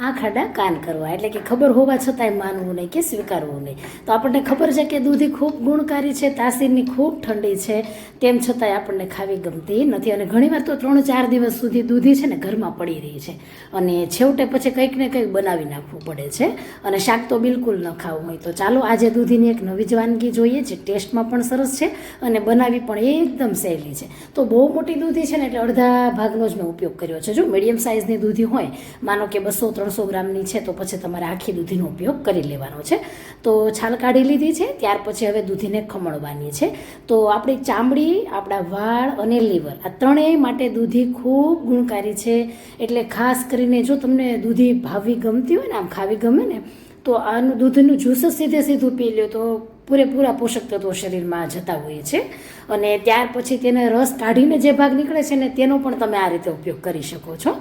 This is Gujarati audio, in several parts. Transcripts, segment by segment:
આ ખાડા કાન કરવા. એટલે કે ખબર હોવા છતાંય માનવું નહીં કે સ્વીકારવું નહીં. તો આપણને ખબર છે કે દૂધી ખૂબ ગુણકારી છે, તાસીરની ખૂબ ઠંડી છે, તેમ છતાંય આપણને ખાવી ગમતી નથી. અને ઘણીવાર તો ત્રણ ચાર દિવસ સુધી દૂધી છે ને ઘરમાં પડી રહી છે. અને છેવટે પછી કંઈક ને કંઈક બનાવી નાખવું પડે છે. અને શાક તો બિલકુલ ન ખાવું હોય. તો ચાલો આજે દૂધીની એક નવી જ વાનગી જોઈએ, જે ટેસ્ટમાં પણ સરસ છે અને બનાવી પણ એકદમ સહેલી છે. તો બહુ મોટી દૂધી છે ને એટલે અડધા ભાગનો જ મેં ઉપયોગ કર્યો છે. જો મીડિયમ સાઇઝની દૂધી હોય, માનો કે બસો ત્રણસો ગ્રામની છે તો પછી તમારે આખી દૂધીનો ઉપયોગ કરી લેવાનો છે. તો છાલ કાઢી લીધી છે, ત્યાર પછી હવે દૂધીને ખમણવાની છે. તો આપણી ચામડી, આપણા વાળ અને લીવર આ ત્રણેય માટે દૂધી ખૂબ ગુણકારી છે. એટલે ખાસ કરીને જો તમને દૂધી ભાવવી ગમતી હોય ને, આમ ખાવી ગમે ને, તો આનું દૂધનું જ્યુસ સીધે સીધું પી લ્યો તો પૂરેપૂરા પોષક તત્વો શરીરમાં જતા હોય છે અને ત્યાર પછી તેને રસ કાઢીને જે ભાગ નીકળે છે ને તેનો પણ તમે આ રીતે ઉપયોગ કરી શકો છો.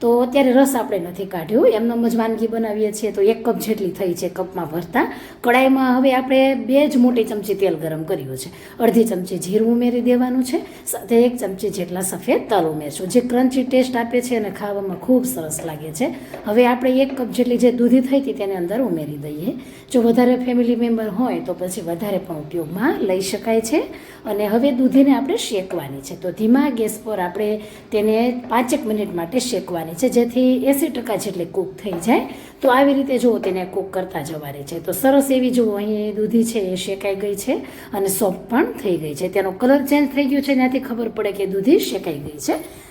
તો અત્યારે રસ આપણે નથી કાઢ્યો. એમનો જ વાનગી બનાવીએ છીએ. તો એક કપ જેટલી થઈ છે કપમાં ભરતા. કડાઈમાં હવે આપણે બે જ મોટી ચમચી તેલ ગરમ કર્યું છે. અડધી ચમચી જીરું ઉમેરી દેવાનું છે. સાથે એક ચમચી જેટલા સફેદ તલ ઉમેરશું. જે ક્રન્ચી ટેસ્ટ આપે છે અને ખાવામાં ખૂબ સરસ લાગે છે. હવે આપણે એક કપ જેટલી જે દૂધી થઈ હતી તેને અંદર ઉમેરી દઈએ. જો વધારે ફેમિલી મેમ્બર હોય તો પછી વધારે પણ ઉપયોગમાં લઈ શકાય છે. અને હવે દૂધીને આપણે શેકવાની છે. તો ધીમા ગેસ પર આપણે તેને પાંચેક મિનિટ માટે શેકવાની છે. જેથી એંસી ટકા જેટલી કૂક થઈ જાય. તો આવી રીતે જુઓ તેને કૂક કરતા જવાની છે. તો સરસ એવી જુઓ, અહીં દૂધી છે એ શેકાઈ ગઈ છે અને સોફ્ટ પણ થઈ ગઈ છે. તેનો કલર ચેન્જ થઈ ગયો છે. ત્યાંથી ખબર પડે કે દૂધી શેકાઈ ગઈ છે.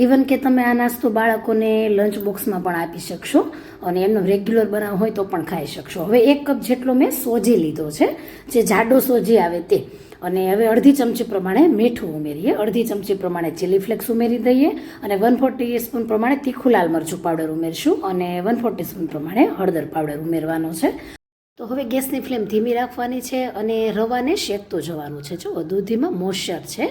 ઇવન કે તમે આ નાસ્તો બાળકોને લંચ બોક્સમાં પણ આપી શકશો અને એમનો રેગ્યુલર બનાવ હોય તો પણ ખાઈ શકશો. હવે એક કપ જેટલો મેં સોજી લીધો છે. જે જાડો સોજી આવે તે. અને હવે અડધી ચમચી પ્રમાણે મીઠું ઉમેરીએ. અડધી ચમચી પ્રમાણે ચીલી ફ્લેક્સ ઉમેરી દઈએ. અને વન ફોર્ટી સ્પૂન પ્રમાણે તીખું લાલ મરચું પાવડર ઉમેરશું. અને વન ફોર્ટી સ્પૂન પ્રમાણે હળદર પાવડર ઉમેરવાનો છે. તો હવે ગેસની ફ્લેમ ધીમી રાખવાની છે અને રવાને શેકતો જવાનું છે. જો, દૂધીમાં મોઇશ્ચર છે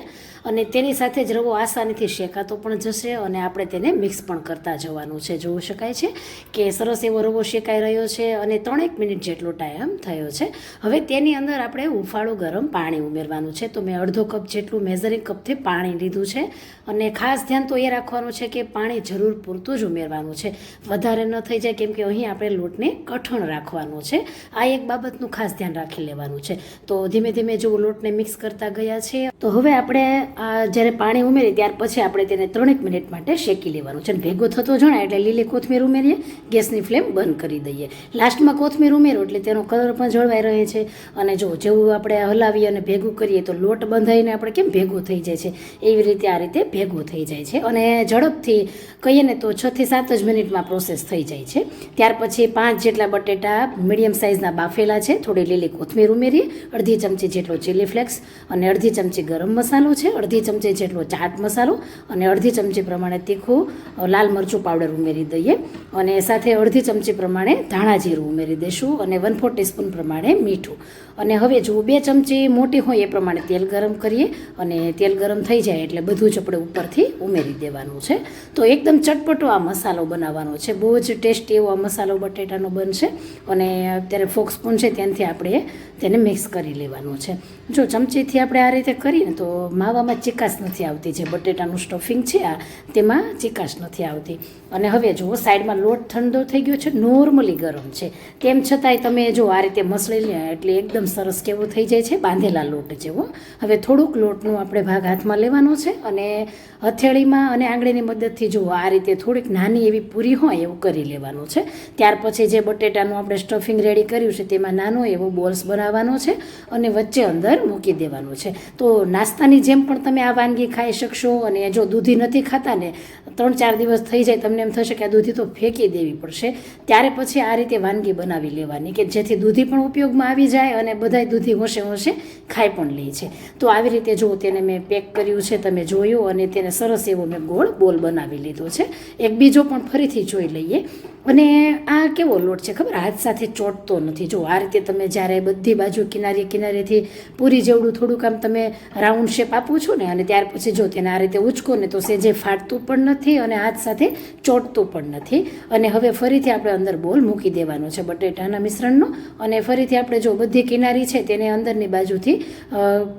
અને તેની સાથે જ રવો આસાનીથી શેકાતો પણ જશે અને આપણે તેને મિક્સ પણ કરતા જવાનું છે. જોઈ શકાય છે કે સરસ એવો રવો શેકાઈ રહ્યો છે અને ત્રણેક મિનિટ જેટલો ટાઈમ થયો છે. હવે તેની અંદર આપણે ઉફાળું ગરમ પાણી ઉમેરવાનું છે. તો મેં અડધો કપ જેટલું મેઝરિંગ કપથી પાણી લીધું છે અને ખાસ ધ્યાન તો એ રાખવાનું છે કે પાણી જરૂર પૂરતું જ ઉમેરવાનું છે. વધારે ન થઈ જાય કેમ કે અહીં આપણે લોટને કઠણ રાખવાનો છે. આ એક બાબતનું ખાસ ધ્યાન રાખી લેવાનું છે. તો ધીમે ધીમે જો લોટને મિક્સ કરતા ગયા છે, તો હવે આપણે આ જ્યારે પાણી ઉમેરી ત્યાર પછી આપણે તેને ત્રણેક મિનિટ માટે શેકી લેવાનું છે. અને ભેગો થતો જણાય એટલે લીલી કોથમીર ઉમેરીએ, ગેસની ફ્લેમ બંધ કરી દઈએ. લાસ્ટમાં કોથમીર ઉમેરો એટલે તેનો કલર પણ જળવાઈ રહે છે. અને જો જેવું આપણે હલાવીએ અને ભેગું કરીએ તો લોટ બંધાઈને આપણે કેમ ભેગું થઈ જાય છે? એવી રીતે આ રીતે ભેગું થઈ જાય છે. અને ઝડપથી કહીએ ને તો છથી સાત જ મિનિટમાં પ્રોસેસ થઈ જાય છે. ત્યાર પછી પાંચ જેટલા બટેટા મીડિયમ સાઇઝના બાફેલા છે. થોડી લીલી કોથમીર ઉમેરીએ. અડધી ચમચી જેટલો ચીલી ફ્લેક્સ અને અડધી ચમચી ગરમ મસાલો છે. અડધી ચમચી જેટલો ચાટ મસાલો અને અડધી ચમચી પ્રમાણે તીખું લાલ મરચું પાવડર ઉમેરી દઈએ. અને સાથે અડધી ચમચી પ્રમાણે ધાણા જીરું ઉમેરી દઈશું અને વન ફોર ટીસ્પૂન પ્રમાણે મીઠું. અને હવે જો બે ચમચી મોટી હોય એ પ્રમાણે તેલ ગરમ કરીએ અને તેલ ગરમ થઈ જાય એટલે બધું જ આપણે ઉપરથી ઉમેરી દેવાનું છે. તો એકદમ ચટપટો આ મસાલો બનાવવાનો છે. બહુ જ ટેસ્ટી એવો આ મસાલો બટેટાનો બનશે. અને અત્યારે ફોક સ્પૂન છે ત્યાંથી આપણે તેને મિક્સ કરી લેવાનું છે. જો ચમચીથી આપણે આ રીતે કરીએ તો માવામાં ચીકાશ નથી આવતી, જે બટેટાનું સ્ટફિંગ છે આ, તેમાં ચીકાશ નથી આવતી. અને હવે જુઓ, સાઈડમાં લોટ ઠંડો થઈ ગયો છે નોર્મલી ગરમ છે. તેમ છતાંય તમે જો આ રીતે મસળી લે એટલે એકદમ સરસ કેવો થઈ જાય છે, બાંધેલા લોટ જેવો. હવે થોડુંક લોટનું આપણે ભાગ હાથમાં લેવાનો છે અને હથેળીમાં અને આંગળીની મદદથી જુઓ, આ રીતે થોડીક નાની એવી પૂરી હોય એવું કરી લેવાનું છે. ત્યાર પછી જે બટેટાનું આપણે સ્ટફિંગ રેડી કર્યું છે તેમાં નાનો એવો બોલ્સ બનાવવાનો છે અને વચ્ચે અંદર મૂકી દેવાનો છે. તો નાસ્તાની જેમ પણ તમે આ વાનગી ખાઈ શકશો અને જો દૂધી નથી ખાતા ને ત્રણ ચાર દિવસ થઈ જાય તમને એમ થશે કે આ દૂધી તો ફેંકી દેવી પડશે. ત્યારે પછી આ રીતે વાનગી બનાવી લેવાની કે જેથી દૂધી પણ ઉપયોગમાં આવી જાય અને બધાય દૂધી હોશે હોશે ખાઈ પણ લે છે. તો આવી રીતે જો તેને મેં પેક કર્યું છે તમે જોયું અને તેને સરસ એવો મેં ગોળ બોલ બનાવી લીધો છે. એક બીજો પણ ફરીથી જોઈ લઈએ. અને આ કેવો લોટ છે ખબર? હાથ સાથે ચોટતો નથી. જો આ રીતે તમે જ્યારે બધી બાજુ કિનારે કિનારેથી પૂરી જેવડું થોડુંક આમ તમે રાઉન્ડ શેપ આપો છો ને, અને ત્યાર પછી જો તેને આ રીતે ઉચકો ને, તો સેજે ફાટતું પણ નથી અને હાથ સાથે ચોટતું પણ નથી. અને હવે ફરીથી આપણે અંદર બોલ મૂકી દેવાનો છે બટેટાના મિશ્રણનો. અને ફરીથી આપણે જો બધી કિનારી છે તેને અંદરની બાજુથી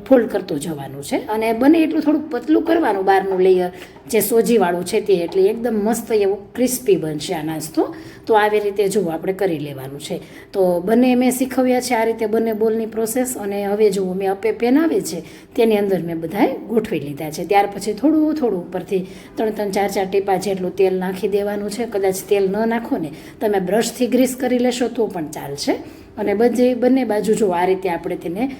ફોલ્ડ કરતું જવાનું છે. અને બને એટલું થોડુંક પતલું કરવાનું, બહારનું લેયર જે સોજીવાળું છે તે એટલે એકદમ મસ્ત એવો ક્રિસ્પી બનશે આ નાસ્તો. તો આવી રીતે જુઓ, આપણે કરી લેવાનું છે. તો બંને મેં શીખવ્યા છે આ રીતે બંને બોલની પ્રોસેસ અને હવે જુઓ, મેં અપે પેન આવે છે, તેની અંદર મેં બધાએ ગોઠવી લીધા છે. ત્યાર પછી થોડું થોડું ઉપરથી ત્રણ ત્રણ, ચાર ચાર ટીપા જેટલું તેલ નાખી દેવાનું છે. કદાચ તેલ ન નાખો ને, તમે બ્રશથી ગ્રીસ કરી લેશો તો પણ ચાલશે. અને બધે બંને બાજુ જો આ રીતે આપણે તેને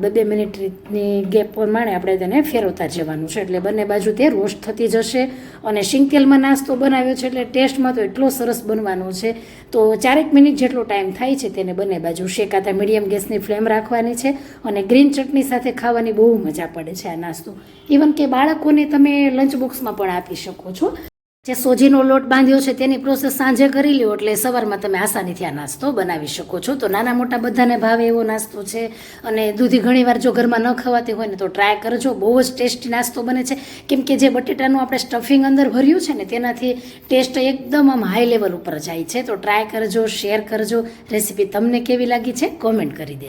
બે બે મિનિટની ગેપ પ્રમાણે આપણે તેને ફેરવતા જવાનું છે. એટલે બંને બાજુ તે રોસ્ટ થતી જશે અને શીંગ તેલમાં નાસ્તો બનાવ્યો છે એટલે ટેસ્ટમાં તો એટલો સરસ બનવાનો છે. તો ચારેક મિનિટ જેટલો ટાઈમ થાય છે તેને બંને બાજુ શેકાતા મીડિયમ ગેસની ફ્લેમ રાખવાની છે અને ગ્રીન ચટણી સાથે ખાવાની બહુ મજા પડે છે આ નાસ્તો. ઇવન કે બાળકોને તમે લંચ બોક્સમાં પણ આપી શકો છો. જે સોજીનો લોટ બાંધ્યો છે તેની પ્રોસેસ સાંજે કરી લ્યો એટલે સવારમાં તમે આસાનીથી આ નાસ્તો બનાવી શકો છો. તો નાના મોટા બધાને ભાવે એવો નાસ્તો છે અને દૂધી ઘણીવાર જો ઘરમાં ન ખવાતી હોય ને તો ટ્રાય કરજો. બહુ જ ટેસ્ટી નાસ્તો બને છે. કેમ કે જે બટેટાનું આપણે સ્ટફિંગ અંદર ભર્યું છે ને તેનાથી ટેસ્ટ એકદમ આમ હાઈ લેવલ ઉપર જાય છે. તો ટ્રાય કરજો શેર કરજો. રેસીપી તમને કેવી લાગી છે? કોમેન્ટ કરી દે